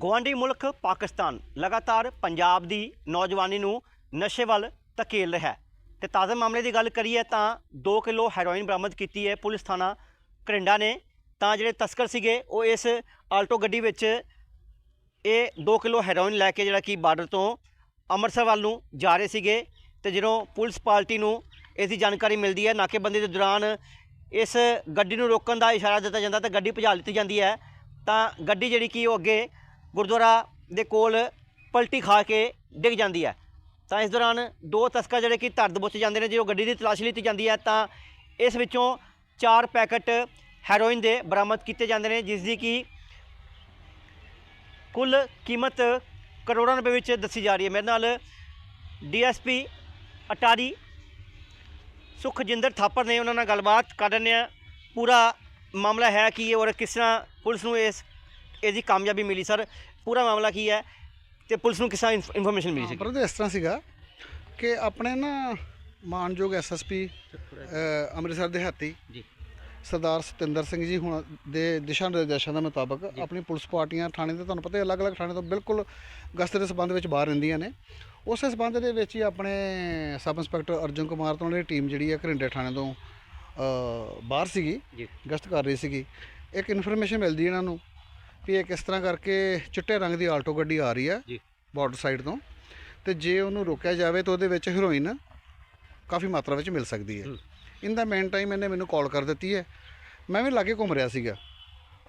ਗੁਆਂਢੀ ਮੁਲਕ ਪਾਕਿਸਤਾਨ ਲਗਾਤਾਰ ਪੰਜਾਬ ਦੀ ਨੌਜਵਾਨੀ ਨੂੰ ਨਸ਼ੇ ਵੱਲ ਧਕੇਲ ਰਿਹਾ ਹੈ। ਤੇ ਤਾਜ਼ਾ ਮਾਮਲੇ ਦੀ ਗੱਲ ਕਰੀਏ ਤਾਂ 2 ਕਿਲੋ ਹੈਰੋਇਨ ਬਰਾਮਦ ਕੀਤੀ ਹੈ ਪੁਲਿਸ ਥਾਣਾ ਕਰਿੰਡਾ ਨੇ। ਤਾਂ ਜਿਹੜੇ ਤਸਕਰ ਸੀਗੇ, ਉਹ ਇਸ ਆਲਟੋ ਗੱਡੀ ਵਿੱਚ ਇਹ 2 ਕਿਲੋ ਹੈਰੋਇਨ ਲੈ ਕੇ ਜਿਹੜਾ ਕਿ ਬਾਰਡਰ ਤੋਂ ਅੰਮ੍ਰਿਤਸਰ ਵੱਲ ਨੂੰ ਜਾ ਰਹੇ ਸੀਗੇ। ਤੇ ਜਦੋਂ ਪੁਲਿਸ ਪਾਰਟੀ ਨੂੰ ਇਸ ਦੀ ਜਾਣਕਾਰੀ ਮਿਲਦੀ ਹੈ, ਨਾਕੇਬੰਦੀ ਦੇ ਦੌਰਾਨ ਇਸ ਗੱਡੀ ਨੂੰ ਰੋਕਣ ਦਾ ਇਸ਼ਾਰਾ ਦਿੱਤਾ ਜਾਂਦਾ ਤਾਂ ਗੱਡੀ ਭਜਾ ਲਿੱਤੀ ਜਾਂਦੀ ਹੈ। ਤਾਂ ਗੱਡੀ ਜਿਹੜੀ ਕਿ ਉਹ ਅੱਗੇ ਗੁਰਦੁਆਰਾ ਦੇ ਕੋਲ ਪਲਟੀ ਖਾ ਕੇ ਡਿੱਗ ਜਾਂਦੀ ਹੈ। ਤਾਂ ਇਸ ਦੌਰਾਨ ਦੋ ਤਸਕਰ ਜਿਹੜੇ ਕਿ ਧਰਦ ਦਬੋਚ ਜਾਂਦੇ ਨੇ ਜਦੋਂ ਗੱਡੀ ਦੀ ਤਲਾਸ਼ੀ ਲਿੱਤੀ ਜਾਂਦੀ ਹੈ, ਤਾਂ ਇਸ ਵਿੱਚੋਂ ਚਾਰ ਪੈਕਟ ਹੈਰੋਇਨ ਦੇ ਬਰਾਮਦ ਕੀਤੇ ਜਾਂਦੇ ਨੇ, ਜਿਸ ਦੀ ਕਿ ਕੁੱਲ ਕੀਮਤ ਕਰੋੜਾਂ ਰੁਪਏ ਵਿੱਚ ਦੱਸੀ ਜਾ ਰਹੀ ਹੈ। ਮੇਰੇ ਨਾਲ ਡੀਐਸਪੀ ਅਟਾਰੀ ਸੁਖਜਿੰਦਰ ਥਾਪਰ ਨੇ ਉਹਨਾਂ ਨਾਲ ਗੱਲਬਾਤ ਕਰ ਰਹੇ ਆ ਪੂਰਾ ਮਾਮਲਾ ਹੈ ਕਿ ਹੈ ਔਰ ਕਿਸ ਤਰ੍ਹਾਂ ਪੁਲਿਸ ਨੂੰ ਇਸ ਇਸ ਦੀ ਕਾਮਯਾਬੀ ਮਿਲੀ ਸਰ। ਪੂਰਾ ਮਾਮਲਾ ਕੀ ਹੈ ਤੇ ਪੁਲਿਸ ਨੂੰ ਕਿਸ ਇਨਫੋਰਮੇਸ਼ਨ ਮਿਲੀ ਸੀ ਪਰ ਇਸ ਤਰ੍ਹਾਂ ਸੀਗਾ ਕਿ ਆਪਣੇ ਨਾ ਮਾਨਯੋਗ ਐਸਐਸਪੀ ਅੰਮ੍ਰਿਤਸਰ ਦੇ ਹੱਤੀ ਜੀ। ਸਰਦਾਰ ਸਤਿੰਦਰ ਸਿੰਘ ਜੀ ਹੁਣ ਦੇ ਦਿਸ਼ਾ ਨਿਰਦੇਸ਼ਾਂ ਦੇ ਮੁਤਾਬਕ ਆਪਣੀ ਪੁਲਿਸ ਪਾਰਟੀਆਂ ਥਾਣੇ ਦੇ ਤੁਹਾਨੂੰ ਪਤਾ ਹੈ ਅਲੱਗ-ਅਲੱਗ ਥਾਣੇ ਤੋਂ ਬਿਲਕੁਲ ਗਸ਼ਤ ਦੇ ਸਬੰਧ ਵਿੱਚ ਬਾਹਰ ਰਹਿੰਦੀਆਂ ਨੇ। ਉਸੇ ਸਬੰਧ ਦੇ ਵਿੱਚ ਹੀ ਆਪਣੇ ਸਬ ਇੰਸਪੈਕਟਰ ਅਰਜੁਨ ਕੁਮਾਰ ਤੋਂ ਜਿਹੜੀ ਟੀਮ ਜਿਹੜੀ ਹੈ ਘਰਿੰਡੇ ਥਾਣੇ ਤੋਂ ਬਾਹਰ ਸੀਗੀ ਗਸ਼ਤ ਕਰ ਰਹੀ ਸੀਗੀ। ਇੱਕ ਇਨਫੋਰਮੇਸ਼ਨ ਮਿਲਦੀ ਇਹਨਾਂ ਨੂੰ ਵੀ ਇਹ ਕਿਸ ਤਰ੍ਹਾਂ ਕਰਕੇ ਚਿੱਟੇ ਰੰਗ ਦੀ ਆਲਟੋ ਗੱਡੀ ਆ ਰਹੀ ਹੈ ਜੀ। ਬਾਰਡਰ ਸਾਈਡ ਤੋਂ। ਤੇ ਜੇ ਉਹਨੂੰ ਰੋਕਿਆ ਜਾਵੇ ਤਾਂ ਉਹਦੇ ਵਿੱਚ ਹੀਰੋਇਨ ਕਾਫੀ ਮਾਤਰਾ ਵਿੱਚ ਮਿਲ ਸਕਦੀ ਹੈ। ਇਨ ਦਾ ਮੇਨ ਟਾਈਮ ਇਹਨੇ ਮੈਨੂੰ ਕਾਲ ਕਰ ਦਿੱਤੀ ਹੈ। ਮੈਂ ਵੀ ਲਾਗੇ ਘੁੰਮ ਰਿਹਾ ਸੀਗਾ।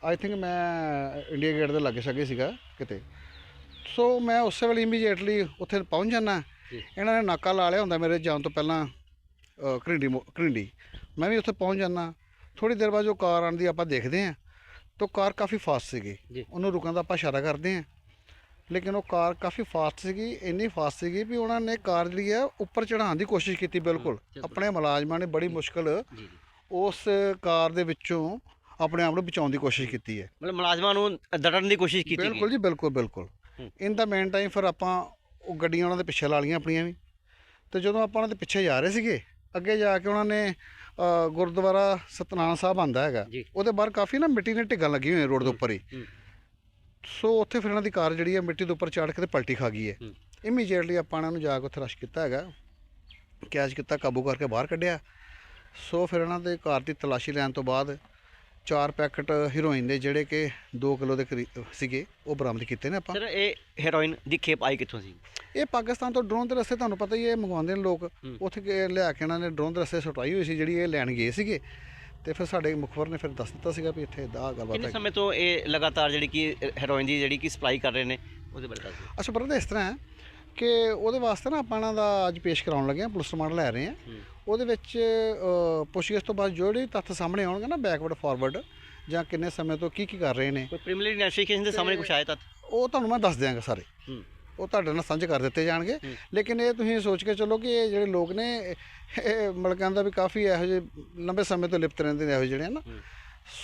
ਆਈ ਥਿੰਕ ਮੈਂ ਇੰਡੀਆ ਗੇਟ ਦੇ ਲਾਗੇ ਛਾਗੇ ਸੀਗਾ ਕਿਤੇ। ਸੋ ਮੈਂ ਉਸੇ ਵੇਲੇ ਇਮੀਡੀਏਟਲੀ ਉੱਥੇ ਪਹੁੰਚ ਜਾਣਾ। ਇਹਨਾਂ ਨੇ ਨਾਕਾ ਲਾ ਲਿਆ ਹੁੰਦਾ ਮੇਰੇ ਜਾਣ ਤੋਂ ਪਹਿਲਾਂ ਅ, ਘਰਿੰਡੀ ਮੋ- ਵੀ ਉੱਥੇ ਪਹੁੰਚ ਜਾਣਾ ਥੋੜੀ ਦੇਰ ਬਾਅਦ ਜੋ ਕਾਰ ਆਉਂਦੀ ਆਪਾਂ ਦੇਖਦੇ ਹਾਂ। ਤਾਂ ਕਾਰ ਕਾਫੀ ਫਾਸਟ ਸੀਗੀ। ਜੀ। ਉਹਨੂੰ ਰੁਕਣ ਦਾ ਆਪਾਂ ਇਸ਼ਾਰਾ ਕਰਦੇ ਹਾਂ। ਲੇਕਿਨ ਉਹ ਕਾਰ ਕਾਫੀ ਫਾਸਟ ਸੀਗੀ ਇੰਨੀ ਫਾਸਟ ਸੀਗੀ ਵੀ ਉਹਨਾਂ ਨੇ ਕਾਰ ਜਿਹੜੀ ਹੈ ਉੱਪਰ ਚੜਾਉਣ ਦੀ ਕੋਸ਼ਿਸ਼ ਕੀਤੀ ਬਿਲਕੁਲ। ਆਪਣੇ ਮੁਲਾਜ਼ਮਾਂ ਨੇ ਬੜੀ ਮੁਸ਼ਕਲ ਜੀ ਜੀ। ਉਸ ਕਾਰ ਦੇ ਵਿੱਚੋਂ ਆਪਣੇ ਆਪ ਨੂੰ ਬਚਾਉਣ ਦੀ ਕੋਸ਼ਿਸ਼ ਕੀਤੀ ਹੈ। ਮਤਲਬ ਮੁਲਾਜ਼ਮਾਂ ਨੂੰ ਦੜਨ ਦੀ ਕੋਸ਼ਿਸ਼ ਕੀਤੀ ਬਿਲਕੁਲ ਜੀ ਬਿਲਕੁਲ ਬਿਲਕੁਲ। ਹੂੰ। ਇਨ ਦਾ ਮੇਨ ਟਾਈਮ ਫਿਰ ਆਪਾਂ ਉਹ ਗੱਡੀਆਂ ਉਹਨਾਂ ਦੇ ਪਿੱਛੇ ਲਾ ਲਈਆਂ ਆਪਣੀਆਂ ਵੀ। ਤੇ ਜਦੋਂ ਆਪਾਂ ਉਹਨਾਂ ਦੇ ਪਿੱਛੇ ਜਾ ਰਹੇ ਸੀਗੇ ਅੱਗੇ ਜਾ ਕੇ ਉਹਨਾਂ ਨੇ ਗੁਰਦੁਆਰਾ ਸਤਨਾਮ ਸਾਹਿਬ ਆਂਦਾ ਹੈਗਾ। ਜੀ। ਉਹਦੇ ਬਾਹਰ ਕਾਫੀ ਨਾ ਮਿੱਟੀ ਦੀਆਂ ਢਿੱਗਾਂ ਲੱਗੀਆਂ ਹੋਈਆਂ ਰੋਡ ਦੇ ਉੱਪਰ ਹੀ। ਹੂੰ। ਸੋ ਉੱਥੇ ਫਿਰ ਇਹਨਾਂ ਦੀ ਕਾਰ ਜਿਹੜੀ ਹੈ ਮਿੱਟੀ ਦੇ ਉੱਪਰ ਚੜ੍ਹ ਕੇ ਤੇ ਪਲਟੀ ਖਾ ਗਈ ਹੈ। ਹੂੰ। ਇਮੀਡੀਏਟਲੀ ਆਪਾਂ ਇਹਨਾਂ ਨੂੰ ਜਾ ਕੇ ਉੱਥੇ ਰਸ਼ ਕੀਤਾ ਹੈਗਾ। ਕੈਚ ਕੀਤਾ ਕਾਬੂ ਕਰਕੇ ਬਾਹਰ ਕੱਢਿਆ। ਸੋ ਫਿਰ ਇਹਨਾਂ ਦੇ ਕਾਰ ਦੀ ਤਲਾਸ਼ੀ ਲੈਣ ਤੋਂ ਬਾਅਦ ਚਾਰ ਪੈਕਟ ਹੀਰੋਇਨ ਦੇ ਜਿਹੜੇ ਕਿ 2 ਕਿਲੋ ਦੇ ਕਰੀਬ ਸੀਗੇ ਉਹ ਬਰਾਮਦ ਕੀਤੇ ਨੇ ਆਪਾਂ। ਸਰ ਇਹ ਹੈਰੋਇਨ ਦੀ ਖੇਪ ਆਈ ਕਿੱਥੋਂ ਸੀ? ਇਹ ਪਾਕਿਸਤਾਨ ਤੋਂ ਡਰੋਨ ਦੇ ਰਸਤੇ ਤੁਹਾਨੂੰ ਪਤਾ ਹੀ ਹੈ ਮੰਗਵਾਉਂਦੇ ਨੇ ਲੋਕ। ਉੱਥੇ ਕੇ ਲਿਆ ਕੇ ਇਹਨਾਂ ਨੇ ਡਰੋਨ ਦੇ ਰਸਤੇ ਸੁਟਾਈ ਹੋਈ ਸੀ ਜਿਹੜੀ ਇਹ ਲੈਣ ਗਏ ਸੀਗੇ। ਤੇ ਫਿਰ ਸਾਡੇ ਮੁਖਬਰ ਨੇ ਫਿਰ ਦੱਸ ਦਿੱਤਾ ਸੀਗਾ ਵੀ ਇੱਥੇ ਦਾ ਗੱਲਬਾਤ ਕਿੰਨੇ ਹੈ ਸਮੇਂ ਤੋਂ ਇਹ ਲਗਾਤਾਰ ਜਿਹੜੀ ਕਿ ਹੈਰੋਇਨ ਦੀ ਜਿਹੜੀ ਕਿ ਸਪਲਾਈ ਕਰ ਰਹੇ ਨੇ ਉਹਦੇ ਬਾਰੇ ਦੱਸੋ ਅੱਛਾ ਬਰਦਰ ਇਸ ਤਰ੍ਹਾਂ ਹੈ ਕਿ ਉਹਦੇ ਵਾਸਤੇ ਨਾ ਆਪਾਂ ਇਹਨਾਂ ਦਾ ਅੱਜ ਪੇਸ਼ ਕਰਾਉਣ ਲੱਗੇ ਹਾਂ ਪੁਲਿਸ ਰਿਮਾਂਡ ਲੈ ਰਹੇ ਹਾਂ। ਉਹਦੇ ਵਿੱਚ ਪੁੱਛਗਿੱਛ ਤੋਂ ਬਾਅਦ ਜਿਹੜੇ ਤੱਥ ਸਾਹਮਣੇ ਆਉਣਗੇ ਨਾ ਬੈਕਵਰਡ ਫਾਰਵਰਡ ਜਾਂ ਕਿੰਨੇ ਸਮੇਂ ਤੋਂ ਕੀ ਕੀ ਕਰ ਰਹੇ ਨੇ। ਕੋਈ ਪ੍ਰੀਲਿਮਿਨਰੀ ਇਨਵੈਸਟੀਗੇਸ਼ਨ ਦੇ ਸਾਹਮਣੇ ਕੁਛ ਆਇਆ ਤਾਂ ਉਹ ਤੁਹਾਨੂੰ ਮੈਂ ਦੱਸ ਦਿਆਂਗਾ ਸਾਰੇ। ਹੂੰ। ਉਹ ਤੁਹਾਡੇ ਨਾਲ ਸਾਂਝੇ ਕਰ ਦਿੱਤੇ ਜਾਣਗੇ। ਲੇਕਿਨ ਇਹ ਤੁਸੀਂ ਸੋਚ ਕੇ ਚੱਲੋ ਕਿ ਇਹ ਜਿਹੜੇ ਲੋਕ ਨੇ ਇਹ- ਮਤਲਬ ਕਹਿੰਦਾ ਵੀ ਕਾਫੀ ਇਹੋ ਜਿਹੇ ਲੰਬੇ ਸਮੇਂ ਤੋਂ ਲਿਪਤ ਰਹਿੰਦੇ ਨੇ ਇਹੋ ਜਿਹੜੇ ਨਾ ਹੂੰ।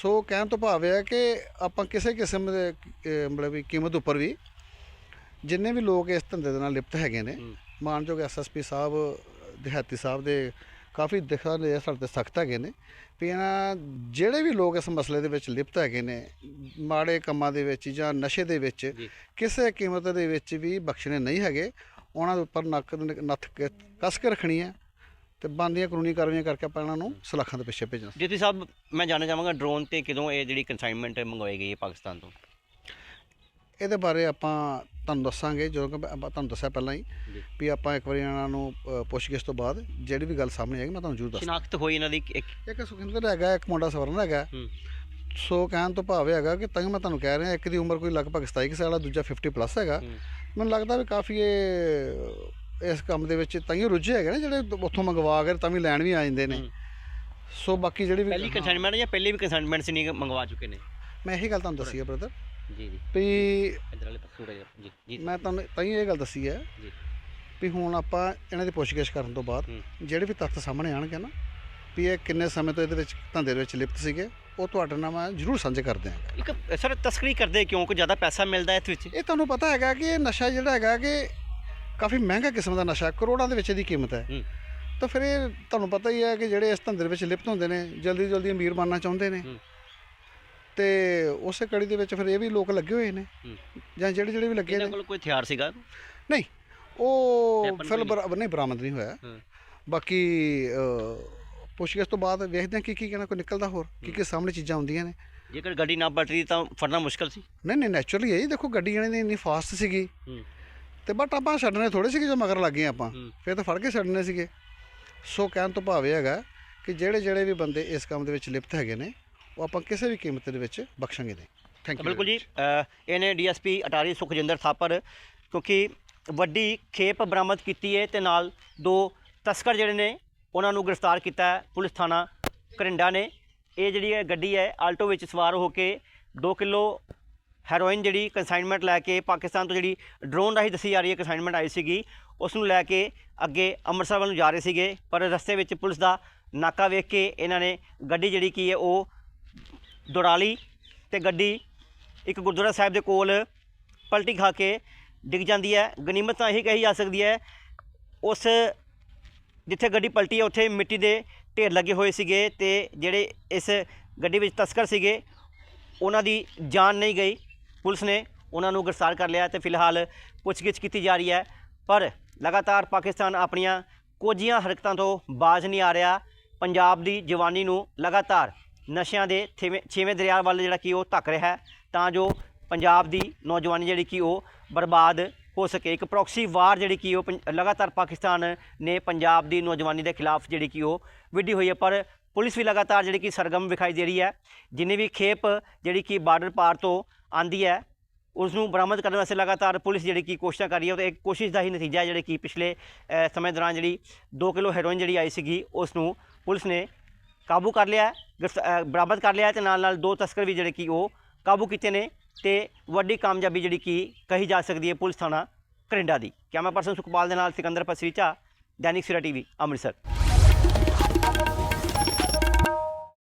ਸੋ ਕਹਿਣ ਤੋਂ ਭਾਵ ਇਹ ਹੈ ਕਿ ਆਪਾਂ ਕਿਸੇ ਕਿਸਮ ਦੇ ਮਤਲਬ ਵੀ ਕੀਮਤ ਉੱਪਰ ਵੀ ਜਿੰਨੇ ਵੀ ਲੋਕ ਇਸ ਧੰਦੇ ਦੇ ਨਾਲ ਲਿਪਤ ਹੈਗੇ ਨੇ। ਮਾਨਯੋਗ ਐਸਐਸਪੀ ਸਾਹਿਬ ਦਿਹਾਤੀ ਸਾਹਿਬ ਦੇ ਕਾਫੀ ਦਿਖਾ ਨੇ ਸਾਡੇ ਤੇ ਸਖਤ ਹੈਗੇ ਨੇ। ਵੀ ਇਹਨਾਂ ਜਿਹੜੇ ਵੀ ਲੋਕ ਇਸ ਮਸਲੇ ਦੇ ਵਿੱਚ ਲਿਪਤ ਹੈਗੇ ਨੇ ਮਾੜੇ ਕੰਮਾਂ ਦੇ ਵਿੱਚ ਜਾਂ ਨਸ਼ੇ ਦੇ ਵਿੱਚ ਕਿਸੇ ਕੀਮਤ ਦੇ ਵਿੱਚ ਵੀ ਬਖਸ਼ਣੇ ਨਹੀਂ ਹੈਗੇ। ਉਹਨਾਂ ਦੇ ਉੱਪਰ ਨੱਕ ਨੱਥ ਕੇ ਕੱਸ ਕੇ ਰੱਖਣੀ ਹੈ ਤੇ ਬੰਦੀਆਂ ਕਾਨੂੰਨੀ ਕਾਰਵਾਈਆਂ ਕਰਕੇ ਆਪਾਂ ਇਹਨਾਂ ਨੂੰ ਸਲਾਖਾਂ ਦੇ ਪਿੱਛੇ ਭੇਜਣਾ ਜੀਤੀ ਸਾਹਿਬ ਮੈਂ ਜਾਣਨਾ ਚਾਹਾਂਗਾ ਡਰੋਨ ਤੇ ਕਦੋਂ ਇਹ ਜਿਹੜੀ ਕਨਸਾਈਨਮੈਂਟ ਮੰਗਵਾਈ ਗਈ ਹੈ ਪਾਕਿਸਤਾਨ ਤੋਂ? ਇਹਦੇ ਬਾਰੇ ਆਪਾਂ ਤੁਹਾਨੂੰ ਦੱਸਾਂਗੇ ਜਦੋਂ ਕਿ ਆਪਾਂ ਤੁਹਾਨੂੰ ਦੱਸਿਆ ਪਹਿਲਾਂ ਹੀ ਵੀ ਆਪਾਂ ਇੱਕ ਵਾਰੀ ਇਹਨਾਂ ਨੂੰ ਅ, ਪੁੱਛਗਿੱਛ ਤੋਂ ਬਾਅਦ ਜਿਹੜੀ ਵੀ ਗੱਲ ਸਾਹਮਣੇ ਆਏਗੀ ਮੈਂ ਤੁਹਾਨੂੰ ਜ਼ਰੂਰ ਦੱਸਾਂ ਸ਼ਨਾਖਤ ਹੋਈ ਇਹਨਾਂ ਦੀ ਇੱਕ ਇੱਕ ਸੁਖਿੰਦਰ ਹੈਗਾ ਇੱਕ ਮੁੰਡਾ ਸਵਰਨ ਹੈਗਾ। ਸੋ ਕਹਿਣ ਤੋਂ ਭਾਵ ਹੈਗਾ ਕਿ ਤਾਂ ਮੈਂ ਤੁਹਾਨੂੰ ਕਹਿ ਰਿਹਾ ਇੱਕ ਦੀ ਉਮਰ ਕੋਈ ਲਗਭਗ 27 ਕੁ ਸਾਲ ਆ ਦੂਜਾ 50 ਪਲੱਸ ਹੈਗਾ। ਮੈਨੂੰ ਲੱਗਦਾ ਵੀ ਕਾਫੀ ਇਹ ਇਸ ਕੰਮ ਦੇ ਵਿੱਚ ਤਾਂ ਹੀ ਰੁੱਝੇ ਹੈਗੇ ਨੇ ਜਿਹੜੇ ਉੱਥੋਂ ਮੰਗਵਾ ਕੇ ਤਾਂ ਵੀ ਲੈਣ ਵੀ ਆ ਜਾਂਦੇ ਨੇ। ਸੋ ਬਾਕੀ ਜਿਹੜੀ ਵੀ ਪਹਿਲੀ ਕਨਸਾਈਨਮੈਂਟ ਜਾਂ ਪਹਿਲੇ ਵੀ ਕਨਸਾਈਨਮੈਂਟ ਸੀ ਨਹੀਂ ਮੰਗਵਾ ਚੁੱਕੇ ਨੇ? ਮੈਂ ਇਹੀ ਗੱਲ ਤੁਹਾਨੂੰ ਦੱਸੀ ਹੈ ਬ੍ਰਦਰ ਜੀ ਜੀ। ਵੀ ਇਧਰ ਵਾਲੇ ਪਾਸੇ ਥੋੜ੍ਹਾ ਜਿਹਾ ਜੀ ਜੀ ਮੈਂ ਤੁਹਾਨੂੰ ਤਾਂ ਹੀ ਇਹ ਗੱਲ ਦੱਸੀ ਹੈ ਜੀ। ਵੀ ਹੁਣ ਆਪਾਂ ਇਹਨਾਂ ਦੀ ਪੁੱਛਗਿੱਛ ਕਰਨ ਤੋਂ ਬਾਅਦ ਹੂੰ। ਜਿਹੜੇ ਵੀ ਤੱਥ ਸਾਹਮਣੇ ਆਣਗੇ ਨਾ ਵੀ ਇਹ ਕਿੰਨੇ ਸਮੇਂ ਤੋਂ ਇਹਦੇ ਵਿੱਚ ਧੰਦੇ ਦੇ ਵਿੱਚ ਲਿਪਤ ਸੀਗੇ ਉਹ ਤੁਹਾਡੇ ਨਾਲ ਮੈਂ ਜ਼ਰੂਰ ਸਾਂਝੇ ਕਰ ਦਿਆਂਗਾ। ਇੱਕ ਸਰ ਤਸਕਰੀ ਕਰਦੇ ਕਿਉਂ? ਕਿ ਜ਼ਿਆਦਾ ਪੈਸਾ ਮਿਲਦਾ ਹੈ ਇਸ ਵਿੱਚ? ਇਹ ਤੁਹਾਨੂੰ ਪਤਾ ਹੈਗਾ ਕਿ ਇਹ ਨਸ਼ਾ ਜਿਹੜਾ ਹੈਗਾ ਕਿ ਕਾਫੀ ਮਹਿੰਗਾ ਕਿਸਮ ਦਾ ਨਸ਼ਾ ਕਰੋੜਾਂ ਦੇ ਵਿੱਚ ਇਹਦੀ ਕੀਮਤ ਹੈ। ਹੂੰ। ਤਾਂ ਫਿਰ ਇਹ ਤੁਹਾਨੂੰ ਪਤਾ ਹੀ ਹੈ ਕਿ ਜਿਹੜੇ ਇਸ ਧੰਦੇ ਦੇ ਵਿੱਚ ਲਿਪਤ ਹੁੰਦੇ ਨੇ ਜਲਦੀ ਜਲਦੀ ਅਮੀਰ ਬਣਨਾ ਚਾਹੁੰਦੇ ਨੇ। ਹੂੰ। ਤੇ ਉਸੇ ਕੜੀ ਦੇ ਵਿੱਚ ਫਿਰ ਇਹ ਵੀ ਲੋਕ ਲੱਗੇ ਹੋਏ ਨੇ। ਜਾਂ ਜਿਹੜੇ ਜਿਹੜੇ ਵੀ ਲੱਗੇ ਇਹਨਾਂ ਨੇ। ਕੋਲ ਕੋਈ ਹਥਿਆਰ ਸੀਗਾ? ਨਹੀਂ ਉਹ Weapon ਫਿਰ ਕੋਈ ਬਰਾ- ਨਹੀਂ ਬਰਾਮਦ ਨਹੀਂ ਹੋਇਆ। ਹਾਂ। ਬਾਕੀ ਅ, ਪੁੱਛਗਿੱਛ ਤੋਂ ਬਾਅਦ ਵੇਖਦੇ ਹਾਂ ਕੀ ਕੀ ਕਹਿਣਾ ਕੋਈ ਨਿਕਲਦਾ ਹੋਰ। ਕੀ ਕੀ ਸਾਹਮਣੇ ਚੀਜ਼ਾਂ ਆਉਂਦੀਆਂ ਨੇ। ਜੇਕਰ ਗੱਡੀ ਨਾ ਪਲਟੀ ਤਾਂ ਫੜਨਾ ਮੁਸ਼ਕਲ ਸੀ? ਨਹੀਂ ਨਹੀਂ ਨੈਚੁਰਲੀ ਹੈ ਜੀ ਦੇਖੋ ਗੱਡੀ ਇਹਨਾਂ ਦੀ ਇੰਨੀ ਫਾਸਟ ਸੀਗੀ। ਹੂੰ। ਤੇ ਬਟ ਆਪਾਂ ਛੱਡਣੇ ਥੋੜੇ ਸੀਗੇ ਜੋ ਮਗਰ ਲੱਗੇ ਆਪਾਂ। ਹੂੰ। ਫਿਰ ਤਾਂ ਫੜ ਕੇ ਛੱਡਣੇ ਸੀਗੇ। ਸੋ ਕਹਿਣ ਤੋਂ ਭਾਵ ਇਹ ਹੈਗਾ ਕਿ ਜਿਹੜੇ ਜਿਹੜੇ ਵੀ ਬੰਦੇ ਇਸ ਕੰਮ ਦੇ ਵਿੱਚ ਲਿਪਤ ਹੈਗੇ ਨੇ ਉਹ ਆਪਾਂ ਕਿਸੇ ਵੀ ਕੀਮਤ ਦੇ ਵਿੱਚ ਬਖਸ਼ਾਂਗੇ ਨਹੀਂ। ਥੈਂਕ ਯੂ ਬਿਲਕੁਲ ਜੀ। ਇਹਨੇ ਡੀਐਸਪੀ ਅਟਾਰੀ ਸੁਖਜਿੰਦਰ ਥਾਪਰ ਕਿਉਂਕਿ ਵੱਡੀ ਖੇਪ ਬਰਾਮਦ ਕੀਤੀ ਹੈ ਤੇ ਨਾਲ ਦੋ ਤਸਕਰ ਜਿਹੜੇ ਨੇ ਉਹਨਾਂ ਨੂੰ ਗ੍ਰਿਫਤਾਰ ਕੀਤਾ ਪੁਲਿਸ ਥਾਣਾ ਕਰਿੰਡਾ ਨੇ। ਇਹ ਜਿਹੜੀ ਹੈ ਗੱਡੀ ਹੈ ਆਲਟੋ ਵਿੱਚ ਸਵਾਰ ਹੋ ਕੇ 2 ਕਿਲੋ ਹੈਰੋਇਨ ਜਿਹੜੀ ਕੰਸਾਈਨਮੈਂਟ ਲੈ ਕੇ ਪਾਕਿਸਤਾਨ ਤੋਂ ਜਿਹੜੀ ਡਰੋਨ ਰਾਹੀਂ ਦੱਸੀ ਜਾ ਰਹੀ ਹੈ ਕੰਸਾਈਨਮੈਂਟ ਆਈ ਸੀਗੀ ਉਸ ਨੂੰ ਲੈ ਕੇ ਅੱਗੇ ਅੰਮ੍ਰਿਤਸਰ ਵੱਲ ਨੂੰ ਜਾ ਰਹੇ ਸੀਗੇ। ਪਰ ਰਸਤੇ ਵਿੱਚ ਪੁਲਿਸ ਦਾ ਨਾਕਾ ਵੇਖ ਕੇ ਇਹਨਾਂ ਨੇ ਗੱਡੀ ਜਿਹੜੀ ਕੀ ਹੈ ਉਹ ਦੌੜਾਲੀ ਤੇ ਗੱਡੀ ਇੱਕ ਗੁਰਦੁਆਰਾ ਸਾਹਿਬ ਦੇ ਕੋਲ ਪਲਟੀ ਖਾ ਕੇ ਡਿੱਗ ਜਾਂਦੀ ਹੈ। ਗਨੀਮਤ ਤਾਂ ਇਹੀ ਕਹੀ ਜਾ ਸਕਦੀ ਹੈ, ਉਸ ਜਿੱਥੇ ਗੱਡੀ ਪਲਟੀ ਹੈ, ਉੱਥੇ ਮਿੱਟੀ ਦੇ ਢੇਰ ਲੱਗੇ ਹੋਏ ਸੀਗੇ ਤੇ ਜਿਹੜੇ ਇਸ ਗੱਡੀ ਵਿੱਚ ਤਸਕਰ ਸੀਗੇ, ਉਹਨਾਂ ਦੀ ਜਾਨ ਨਹੀਂ ਗਈ। ਪੁਲਿਸ ਨੇ ਉਹਨਾਂ ਨੂੰ ਗ੍ਰਿਫਤਾਰ ਕਰ ਲਿਆ ਤੇ ਫਿਲਹਾਲ ਪੁੱਛਗਿੱਛ ਕੀਤੀ ਜਾ ਰਹੀ ਹੈ। ਪਰ ਲਗਾਤਾਰ ਪਾਕਿਸਤਾਨ ਆਪਣੀਆਂ ਕੋਝੀਆਂ ਹਰਕਤਾਂ ਤੋਂ ਬਾਜ਼ ਨਹੀਂ ਆ ਰਿਹਾ। ਪੰਜਾਬ ਦੀ ਜਵਾਨੀ ਨੂੰ ਲਗਾਤਾਰ ਨਸ਼ਿਆਂ ਦੇ ਛੇਵੇਂ ਛੇਵੇਂ ਦਰਿਆ ਵੱਲ ਜਿਹੜਾ ਕਿ ਉਹ ਧੱਕ ਰਿਹਾ ਹੈ, ਤਾਂ ਜੋ ਪੰਜਾਬ ਦੀ ਨੌਜਵਾਨੀ ਜਿਹੜੀ ਕਿ ਉਹ ਬਰਬਾਦ ਹੋ ਸਕੇ। ਇੱਕ ਪ੍ਰੋਕਸੀ ਵਾਰ ਜਿਹੜੀ ਕਿ ਉਹ ਪੰਜ- ਲਗਾਤਾਰ ਪਾਕਿਸਤਾਨ ਨੇ ਪੰਜਾਬ ਦੀ ਨੌਜਵਾਨੀ ਦੇ ਖਿਲਾਫ ਜਿਹੜੀ ਕਿ ਉਹ ਵਿੱਢੀ ਹੋਈ ਹੈ, ਪਰ ਪੁਲਿਸ ਵੀ ਲਗਾਤਾਰ ਜਿਹੜੀ ਕਿ ਸਰਗਮ ਵਿਖਾਈ ਦੇ ਰਹੀ ਹੈ। ਜਿੰਨੀ ਵੀ ਖੇਪ ਜਿਹੜੀ ਕਿ ਬਾਰਡਰ ਪਾਰ ਤੋਂ ਆਂਦੀ ਹੈ ਉਸ ਨੂੰ ਬਰਾਮਦ ਕਰਨ ਵਾਸਤੇ ਲਗਾਤਾਰ ਪੁਲਿਸ ਜਿਹੜੀ ਕਿ ਕੋਸ਼ਿਸ਼ਾਂ ਕਰ ਰਹੀ ਹੈ, ਉਹ ਤਾਂ ਇੱਕ ਕੋਸ਼ਿਸ਼ ਦਾ ਹੀ ਨਤੀਜਾ ਜਿਹੜੇ ਕਿ ਪਿਛਲੇ ਸਮੇਂ ਦੌਰਾਨ ਜਿਹੜੀ 2 ਕਿਲੋ ਹੈਰੋਇਨ ਜਿਹੜੀ ਆਈ ਸੀਗੀ ਉਸ ਨੂੰ ਪੁਲਿਸ ਨੇ ਕਾਬੂ ਕਰ ਲਿਆ ਹੈ, ਗ੍ਰਿਫਤ- ਕਰ ਲਿਆ ਹੈ ਤੇ ਨਾਲ ਨਾਲ ਦੋ ਤਸਕਰ ਵੀ ਜਿਹੜੇ ਕਿ ਉਹ ਕਾਬੂ ਕੀਤੇ ਨੇ ਤੇ ਵੱਡੀ ਕਾਮਯਾਬੀ ਜਿਹੜੀ ਕਿ ਕਹੀ ਜਾ ਸਕਦੀ ਹੈ ਪੁਲਿਸ ਥਾਣਾ ਕਰਿੰਡਾ ਦੀ। ਕੈਮਰਾ ਪਰਸਨ ਸੁਖਪਾਲ ਦੇ ਨਾਲ ਸਿਕੰਦਰ ਪਸਰੀਚਾ ਦੈਨਿਕ ਸਿਰਾ ਟੀਵੀ ਅੰਮ੍ਰਿਤਸਰ।